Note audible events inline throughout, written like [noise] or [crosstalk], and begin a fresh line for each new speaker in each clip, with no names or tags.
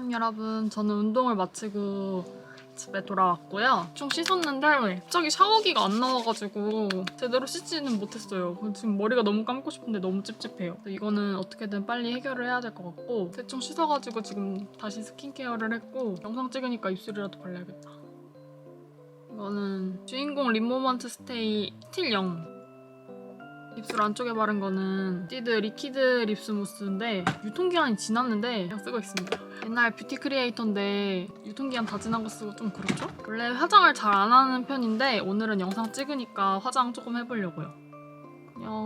안녕 여러분. 저는 운동을 마치고 집에 돌아왔고요. 좀 씻었는데 갑자기 샤워기가 안 나와가지고 제대로 씻지는 못했어요. 지금 머리가 너무 감고 싶은데 너무 찝찝해요. 이거는 어떻게든 빨리 해결을 해야 될 것 같고 대충 씻어가지고 지금 다시 스킨케어를 했고 영상 찍으니까 입술이라도 발라야겠다. 이거는 주인공 립모먼트 스테이 스틸 0 입술 안쪽에 바른 거는 디드 리퀴드 립스 무스인데 유통기한이 지났는데 그냥 쓰고 있습니다. 옛날 뷰티 크리에이터인데 유통기한 다 지난 거 쓰고 좀 그렇죠? 원래 화장을 잘 안 하는 편인데 오늘은 영상 찍으니까 화장 조금 해보려고요.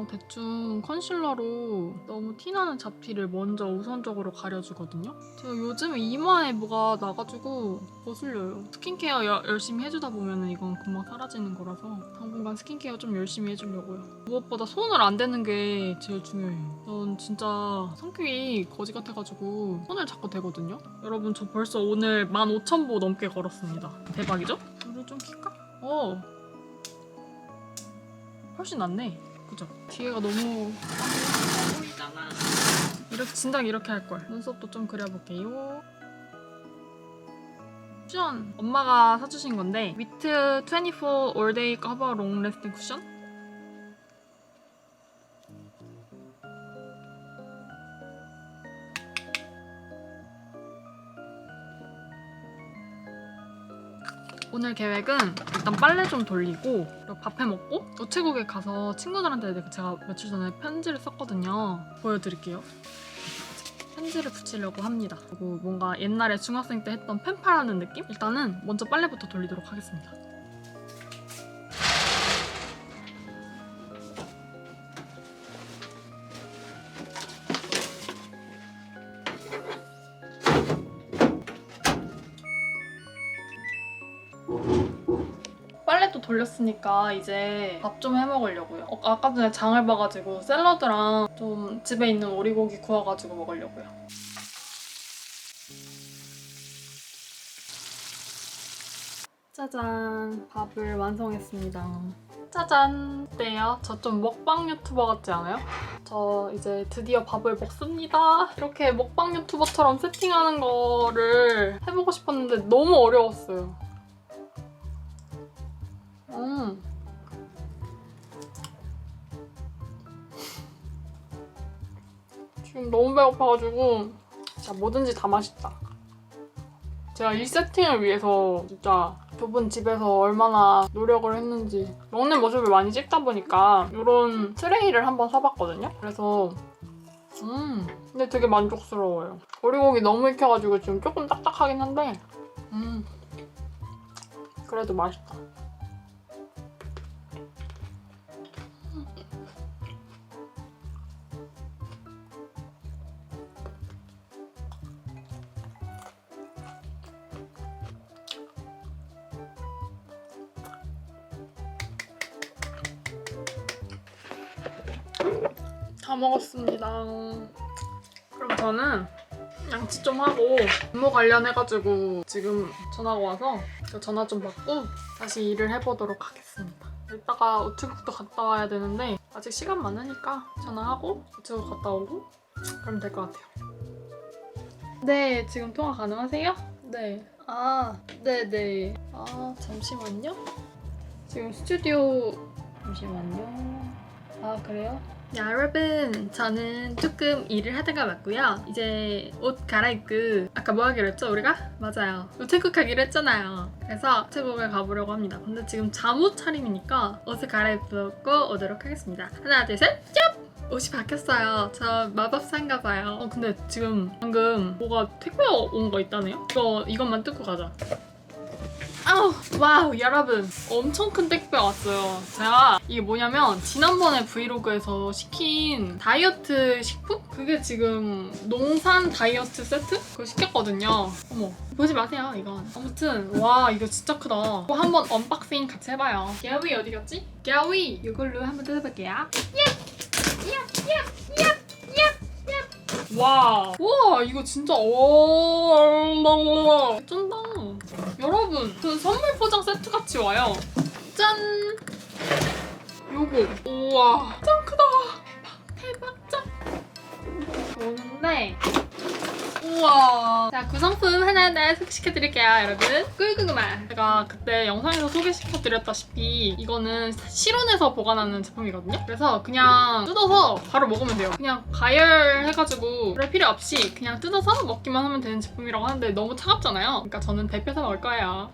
대충 컨실러로 너무 티나는 잡티를 먼저 우선적으로 가려주거든요. 제가 요즘에 이마에 뭐가 나가지고 거슬려요. 스킨케어 여- 열심히 해주다 보면 이건 금방 사라지는 거라서 당분간 스킨케어 좀 열심히 해주려고요. 무엇보다 손을 안 대는 게 제일 중요해요. 전 진짜 성격이 거지 같아가지고 손을 자꾸 대거든요. 여러분 저 벌써 오늘 15,000보 넘게 걸었습니다. 대박이죠? 불을 좀 킬까? 어. 훨씬 낫네. 그죠? 뒤에가 너무 보이잖아. 이렇게 진작 이렇게 할 걸. 눈썹도 좀 그려볼게요. 쿠션 엄마가 사주신 건데 위트 24 All Day 커버 롱 레스팅 쿠션 오늘 계획은 일단 빨래 좀 돌리고 그리고 밥해 먹고 우체국에 가서 친구들한테 제가 며칠 전에 편지를 썼거든요. 보여드릴게요. 편지를 붙이려고 합니다. 그리고 뭔가 옛날에 중학생 때 했던 펜팔하는 느낌? 일단은 먼저 빨래부터 돌리도록 하겠습니다. 돌렸으니까 이제 밥 좀 해 먹으려고요. 어, 아까 전에 장을 봐가지고 샐러드랑 좀 집에 있는 오리고기 구워가지고 먹으려고요. 짜잔 밥을 완성했습니다. 짜잔 어때요? 저 좀 먹방 유튜버 같지 않아요? 저 이제 드디어 밥을 먹습니다. 이렇게 먹방 유튜버처럼 세팅하는 거를 해보고 싶었는데 너무 어려웠어요. 음. 지금 너무 배고파가지고 진짜 뭐든지 다 맛있다. 제가 이 세팅을 위해서 진짜 좁은 집에서 얼마나 노력을 했는지 먹는 모습을 많이 찍다 보니까 이런 트레이를 한번 사봤거든요. 그래서 음 근데 되게 만족스러워요. 오리고기 너무 익혀가지고 지금 조금 딱딱하긴 한데 음 그래도 맛있다. 다 먹었습니다. 그럼 저는 양치 좀 하고 업무 관련해가지고 지금 전화가 와서 저 전화 좀 받고 다시 일을 해보도록 하겠습니다. 이따가 우체국도 갔다 와야 되는데 아직 시간 많으니까 전화하고 우체국 갔다 오고 그러면 될 것 같아요. 네, 지금 통화 가능하세요? 네. 아, 네네. 아, 잠시만요. 지금 스튜디오 잠시만요. 아, 그래요? 네, 여러분 저는 조금 일을 하다가 왔고요. 이제 옷 갈아입고 아까 뭐 하기로 했죠 우리가? 맞아요. 우체국 하기로 했잖아요. 그래서 우체국을 가보려고 합니다. 근데 지금 잠옷 차림이니까 옷을 갈아입고 오도록 하겠습니다. 하나 둘셋 짭! 옷이 바뀌었어요. 저 마법사인가 봐요. 어 근데 지금 방금 뭐가 택배 온거 있다네요? 이거 이것만 뜯고 가자 아우 와우 여러분. 엄청 큰 택배 왔어요. 제가 이게 뭐냐면 지난번에 브이로그에서 시킨 다이어트 식품? 그게 지금 농산 다이어트 세트? 그거 시켰거든요. 어머 보지 마세요 이건. 아무튼 와 이거 진짜 크다. 이거 한번 언박싱 같이 해봐요. 야위 어디 갔지? 야위 이걸로 한번 뜯어볼게요. 와, 와 이거 진짜 오, 쩐다. 여러분, 그 선물 포장 세트 같이 와요. 짠. 요거, 우와, 짱 크다. 대박 짱. 오는데 우와. 자, 구성품 하나하나 소개시켜드릴게요, 여러분. 꿀구구마. 제가 그때 영상에서 소개시켜드렸다시피 이거는 실온에서 보관하는 제품이거든요. 그래서 그냥 뜯어서 바로 먹으면 돼요. 그냥 가열해가지고 그럴 필요 없이 그냥 뜯어서 먹기만 하면 되는 제품이라고 하는데 너무 차갑잖아요. 그러니까 저는 데펴서 먹을 거예요.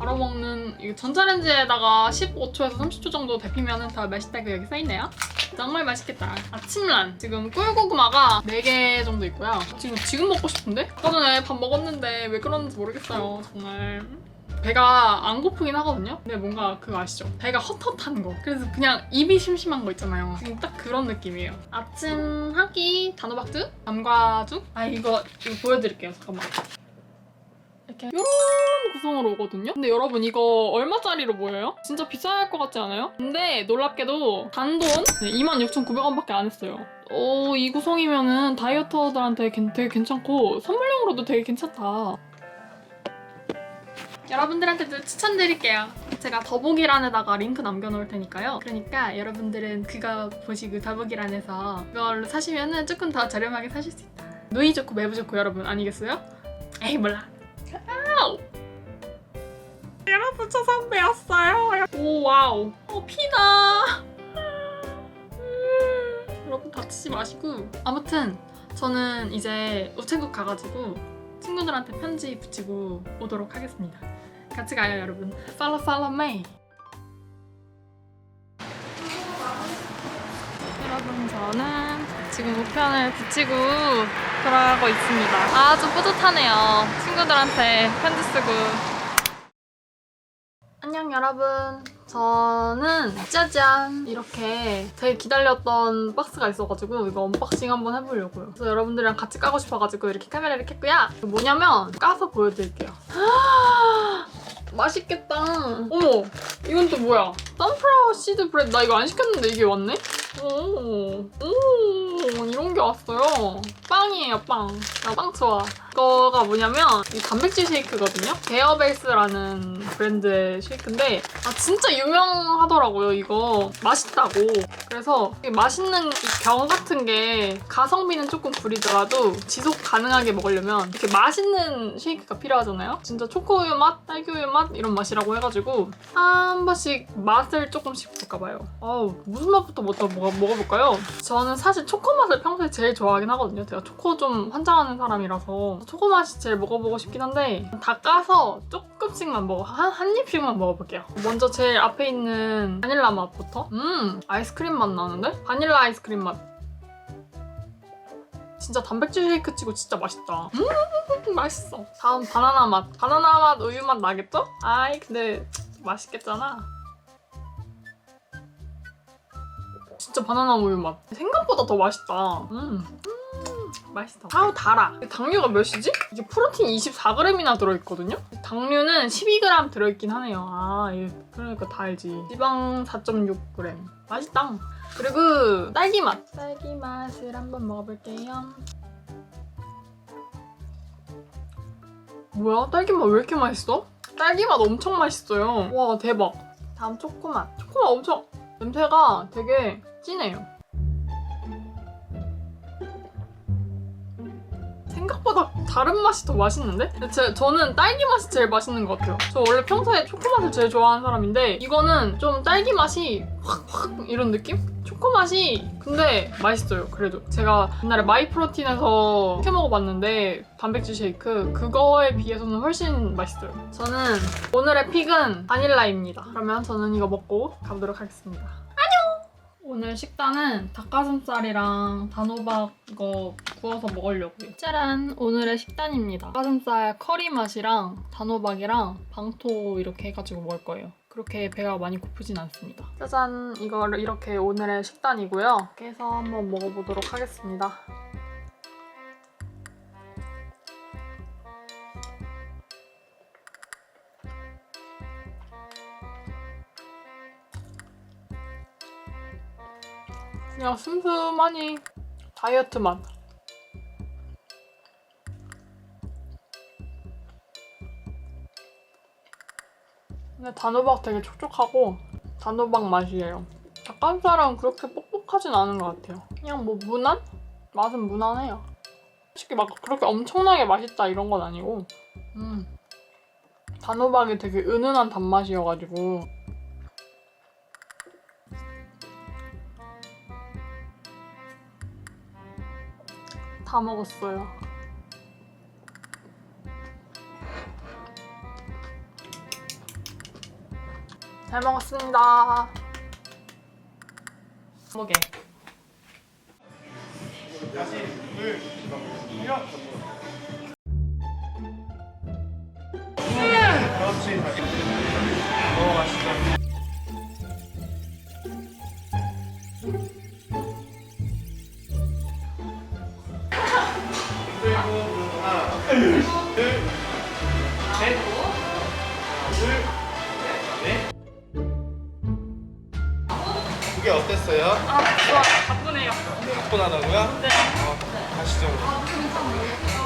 바로 먹는 전자레인지에다가 15초에서 30초 정도 데피면 더 맛있다고 여기 써있네요. 정말 맛있겠다. 아침란 지금 꿀고구마가 4개 정도 있고요. 지금 지금 먹고 싶은데? 아까 전에 밥 먹었는데 왜 그러는지 모르겠어요. 정말. 배가 안 고프긴 하거든요. 근데 뭔가 그거 아시죠? 배가 헛헛한 거. 그래서 그냥 입이 심심한 거 있잖아요. 지금 딱 그런 느낌이에요. 아침 한끼 단호박죽, 남과죽. 아 이거 이거 보여드릴게요. 잠깐만. 이렇게 이런 구성으로 오거든요. 근데 여러분 이거 얼마짜리로 보여요? 진짜 비쌀 것 같지 않아요? 근데 놀랍게도 단돈 26,900원밖에 안 했어요. 오, 이 구성이면은 다이어터들한테 괜- 되게 괜찮고 선물용으로도 되게 괜찮다. 여러분들한테도 추천드릴게요. 제가 더보기란에다가 링크 남겨놓을 테니까요. 그러니까 여러분들은 그거 보시고 더보기란에서 그걸로 사시면은 조금 더 저렴하게 사실 수 있다. 누이 좋고 매부 좋고 여러분 아니겠어요? 에이 몰라. 3차 상배였어요. 오 와우. 어 피나. 음, 여러분 다치지 마시고. 아무튼 저는 이제 우체국 가가지고 친구들한테 편지 붙이고 오도록 하겠습니다. 같이 가요 여러분. 팔로 팔로 메이. 여러분 저는 지금 우편을 붙이고 돌아가고 있습니다. 아주 뿌듯하네요. 친구들한테 편지 쓰고 안녕 여러분. 저는 짜잔 이렇게 되게 기다렸던 박스가 있어가지고 이거 언박싱 한번 해보려고요. 그래서 여러분들이랑 같이 까고 싶어가지고 이렇게 카메라를 켰고요. 뭐냐면 까서 보여드릴게요. [gasps] 맛있겠다. 어머, 이건 또 뭐야? 선플라워 시드 브레드. 나 이거 안 시켰는데 이게 왔네? 오, 오, 이런 게 왔어요. 빵이에요, 빵. 나 빵 좋아. 이거가 뭐냐면 이 단백질 쉐이크거든요. 베어베이스라는 브랜드의 쉐이크인데 아 진짜 유명하더라고요. 이거 맛있다고. 그래서 맛있는 이병 같은 게 가성비는 조금 부리더라도 지속 가능하게 먹으려면 이렇게 맛있는 쉐이크가 필요하잖아요. 진짜 초코우유 맛, 딸기우유 맛 이런 맛이라고 해가지고 한 번씩 맛을 조금씩 볼까 봐요. 아우 무슨 맛부터 먹어볼까요? 저는 사실 초코 맛을 평소에 제일 좋아하긴 하거든요. 제가 초코 좀 환장하는 사람이라서 초코 맛이 제일 먹어보고 싶긴 한데 다 까서 조금씩만 먹어 한, 한 입씩만 먹어볼게요. 먼저 제일 앞에 있는 바닐라 맛부터. 음 아이스크림 맛 나는데? 바닐라 아이스크림 맛. 진짜 단백질 쉐이크 치고 진짜 맛있다. 음 [laughs] 맛있어. 다음 바나나 맛. 바나나 맛 우유 맛 나겠죠? 아이 근데 맛있겠잖아. 진짜 바나나 우유 맛. 생각보다 더 맛있다. 음. 음, 맛있다. 아우 달아. 당류가 몇이지? 이게 프로틴 24g이나 들어있거든요. 당류는 12g 들어있긴 하네요. 아, 예. 그러니까 달지. 지방 4.6g. 맛있다. 그리고 딸기 맛. 딸기 맛을 한번 먹어볼게요. 뭐야? 딸기 맛 왜 이렇게 맛있어? 딸기 맛 엄청 맛있어요. 와 대박. 다음 초코 맛. 초코 맛 엄청 냄새가 되게 진해요. 생각보다 다른 맛이 더 맛있는데? 제, 저는 딸기 맛이 제일 맛있는 것 같아요. 저 원래 평소에 초코 맛을 제일 좋아하는 사람인데 이거는 좀 딸기 맛이 확확 이런 느낌? 초코 맛이 근데 맛있어요. 그래도 제가 옛날에 마이프로틴에서 시켜 먹어봤는데 단백질 쉐이크 그거에 비해서는 훨씬 맛있어요. 저는 오늘의 픽은 바닐라입니다. 그러면 저는 이거 먹고 가보도록 하겠습니다. 오늘 식단은 닭가슴살이랑 단호박 이거 구워서 먹으려고요. 짜란! 오늘의 식단입니다. 닭가슴살 커리 맛이랑 단호박이랑 방토 이렇게 해가지고 먹을 거예요. 그렇게 배가 많이 고프진 않습니다. 짜잔! 이거를 이렇게 오늘의 식단이고요. 이렇게 해서 한번 먹어보도록 하겠습니다. 그냥 슴슴하니 다이어트 맛. 근데 단호박 되게 촉촉하고 단호박 맛이에요. 닭가슴살은 그렇게 뻑뻑하진 않은 것 같아요. 그냥 뭐 무난? 맛은 무난해요. 솔직히 막 그렇게 엄청나게 맛있다 이런 건 아니고 음. 단호박이 되게 은은한 단맛이어가지고 다 먹었어요. 잘 먹었습니다. 먹게.
그렇지. 넘어가시죠. 둘, 셋, 둘, 넷. 그게 어땠어요?
아, 좋아. 바쁘네요.
가뿐하다고요?
네.
어, 가시죠.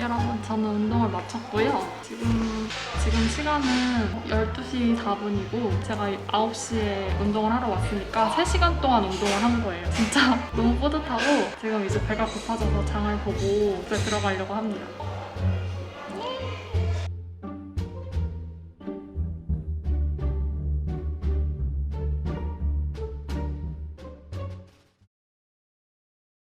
여러분, 저는 운동을 마쳤고요. 지금, 지금 시간은 12시 4분이고, 제가 9시에 운동을 하러 왔으니까 3시간 동안 운동을 한 거예요. 진짜 [laughs] 너무 뿌듯하고, 지금 이제 배가 고파져서 장을 보고 집에 들어가려고 합니다.